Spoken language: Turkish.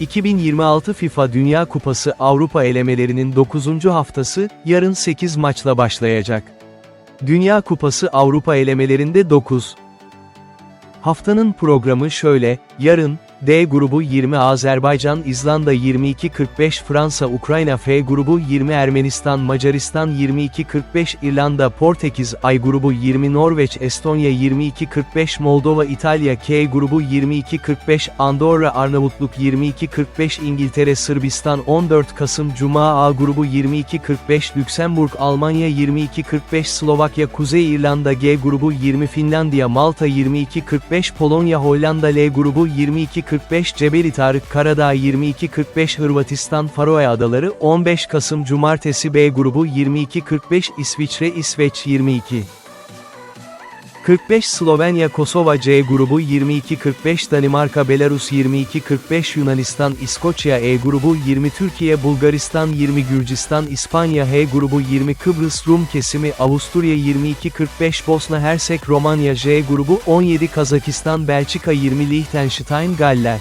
2026 FIFA Dünya Kupası Avrupa elemelerinin 9. haftası, yarın 8 maçla başlayacak. Dünya Kupası Avrupa elemelerinde 9. Haftanın programı şöyle, yarın, D grubu 20 Azerbaycan İzlanda 22-45 Fransa Ukrayna F grubu 20 Ermenistan Macaristan 22-45 İrlanda Portekiz Ay grubu 20 Norveç Estonya 22-45 Moldova İtalya K grubu 22-45 Andorra Arnavutluk 22-45 İngiltere Sırbistan 14 Kasım Cuma A grubu 22-45 Lüksemburg Almanya 22-45 Slovakya Kuzey İrlanda G grubu 20 Finlandiya Malta 22-45 Polonya Hollanda L grubu 22-45 Cebeli Tarık Karadağ 22-45 Hırvatistan Faroe Adaları 15 Kasım Cumartesi B grubu 22-45 İsviçre İsveç 22 45 Slovenya Kosova C grubu 22-45 Danimarka Belarus 22-45 Yunanistan İskoçya E grubu 20 Türkiye Bulgaristan 20 Gürcistan İspanya H grubu 20 Kıbrıs Rum kesimi Avusturya 22-45 Bosna Hersek Romanya J grubu 17 Kazakistan Belçika 20 Liechtenstein Galler